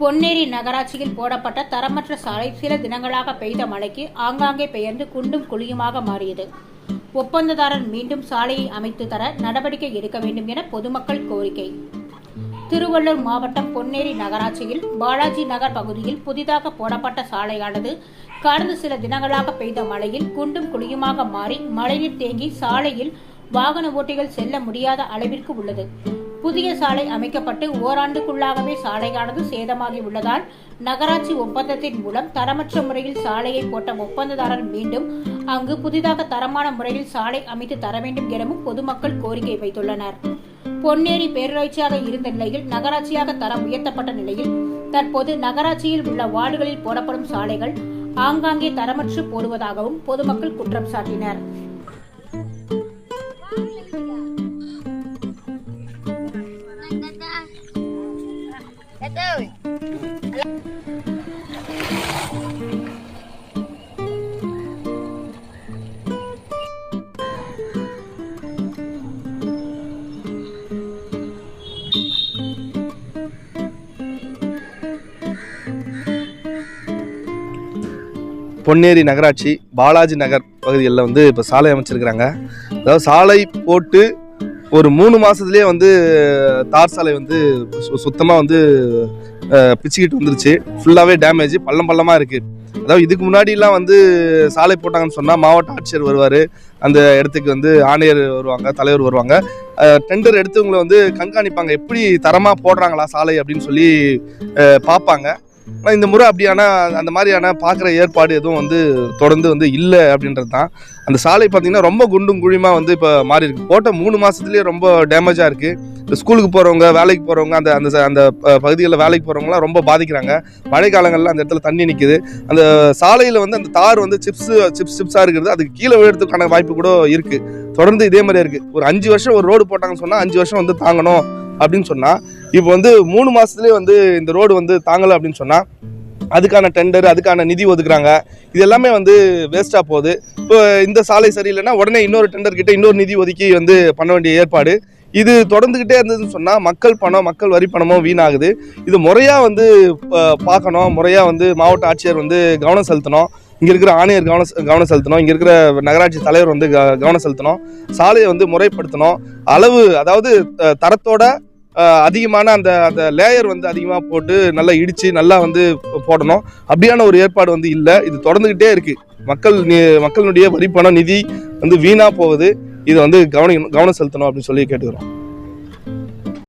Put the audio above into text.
பொன்னேரி நகராட்சியில் போடப்பட்ட தரமற்ற சாலை சில தினங்களாக பெய்த மழைக்கு ஆங்காங்கே பெயர்ந்து குண்டும் குழியுமாக மாறியது. ஒப்பந்ததாரர் மீண்டும் சாலையை அமைத்து தர நடவடிக்கை எடுக்க வேண்டும் என பொதுமக்கள் கோரிக்கை. திருவள்ளூர் மாவட்டம் பொன்னேரி நகராட்சியில் பாலாஜி நகர் பகுதியில் புதிதாக போடப்பட்ட சாலையானது கடந்த சில தினங்களாக பெய்த மழையில் குண்டும் குழியுமாக மாறி மழைநீர் தேங்கி சாலையில் வாகன ஓட்டிகள் செல்ல முடியாத அளவிற்கு உள்ளது. புதிய சாலை அமைக்கப்பட்டு ஓராண்டுக்குள்ளாகவே சாலையானது சேதமாகி உள்ளதால் நகராட்சி ஒப்பந்தத்தின் மூலம் தரமற்ற முறையில் சாலையை போட்ட ஒப்பந்ததாரர் மீண்டும் அங்கு புதிதாக தரமான முறையில் சாலை அமைத்து தர வேண்டும் எனவும் பொதுமக்கள் கோரிக்கை வைத்துள்ளனர். பொன்னேரி பேரூராட்சியாக இருந்த நிலையில் நகராட்சியாக தரம் உயர்த்தப்பட்ட நிலையில் தற்போது நகராட்சியில் உள்ள வார்டுகளில் போடப்படும் சாலைகள் ஆங்காங்கே தரமற்று போடுவதாகவும் பொதுமக்கள் குற்றம் சாட்டினர். பொன்னேரி நகராட்சி பாலாஜி நகர் பகுதிகளில் வந்து இப்போ சாலை அமைச்சிருக்கிறாங்க. அதாவது சாலை போட்டு ஒரு மூணு மாதத்துலேயே வந்து தார் சாலை வந்து சுத்தமாக வந்து பிச்சுக்கிட்டு வந்துருச்சு. ஃபுல்லாகவே டேமேஜ் பள்ளம் பள்ளமாக இருக்குது அதாவது இதுக்கு முன்னாடிலாம் வந்து சாலை போட்டாங்கன்னு சொன்னால் மாவட்ட ஆட்சியர் வருவார். அந்த இடத்துக்கு வந்து ஆணையர் வருவாங்க தலைவர் வருவாங்க. டெண்டர் எடுத்தவங்களை வந்து கண்காணிப்பாங்க. எப்படி தரமாக போடுறாங்களா சாலை அப்படின்னு சொல்லி பார்ப்பாங்க. ஆனால் இந்த முறை அப்படியான அந்த மாதிரியான பார்க்குற ஏற்பாடு எதுவும் வந்து தொடர்ந்து வந்து இல்லை அப்படின்றது தான். அந்த சாலை பார்த்திங்கன்னா ரொம்ப குண்டும் குழியுமா வந்து இப்போ மாறி இருக்கு. போட்ட மூணு மாதத்துலேயே ரொம்ப டேமேஜாக இருக்குது இந்த ஸ்கூலுக்கு போகிறவங்க வேலைக்கு போகிறவங்க அந்த அந்த அந்த ப- பகுதிகளில் வேலைக்கு போகிறவங்களாம் ரொம்ப பாதிக்கிறாங்க. மழை காலங்களில் அந்த இடத்துல தண்ணி நிற்குது அந்த சாலையில் வந்து அந்த தார் வந்து சிப்ஸு சிப்ஸ் சிப்ஸாக இருக்கிறது அதுக்கு கீழே விழுறதுக்கான வாய்ப்பு கூட இருக்குது தொடர்ந்து இதே மாதிரியே இருக்குது ஒரு அஞ்சு வருஷம் ஒரு ரோடு போட்டாங்கன்னு சொன்னால் அஞ்சு வருஷம் வந்து தாங்கணும் அப்படின்னு சொன்னால் இப்போ வந்து மூணு மாதத்துலேயே வந்து இந்த ரோடு வந்து தாங்கலை அப்படின்னு சொன்னால் அதுக்கான டெண்டர் அதுக்கான நிதி ஒதுக்குறாங்க. இது எல்லாமே வந்து வேஸ்ட்டாக போகுது. இப்போ இந்த சாலை சரியில்லைன்னா உடனே இன்னொரு டெண்டர் கிட்ட இன்னொரு நிதி ஒதுக்கி வந்து பண்ண வேண்டிய ஏற்பாடு. இது தொடர்ந்துக்கிட்டே இருந்ததுன்னு சொன்னால் மக்கள் பணம் மக்கள் வரி பணமும் வீணாகுது. இது முறையாக வந்து பார்க்கணும். முறையாக வந்து மாவட்ட ஆட்சியர் வந்து கவனம் செலுத்தணும். இங்கே இருக்கிற ஆணையர் கவனம் கவனம் செலுத்தணும். இங்கே இருக்கிற நகராட்சி தலைவர் வந்து க- கவனம் செலுத்தணும். சாலையை வந்து முறைப்படுத்தணும். அளவு அதாவது தரத்தோட அதிகமான அந்த அந்த லேயர் வந்து அதிகமாக போட்டு நல்லா இடித்து நல்லா வந்து போடணும். அப்படியான ஒரு ஏற்பாடு வந்து இல்லை. இது தொடர்ந்துக்கிட்டே இருக்குது மக்கள் நி- மக்களுடைய வரிப்பணம் நிதி வந்து வீணாக போகுது. இதை வந்து கவனம் கவனம் செலுத்தணும் அப்படின்னு சொல்லி கேட்டுக்கிறோம்.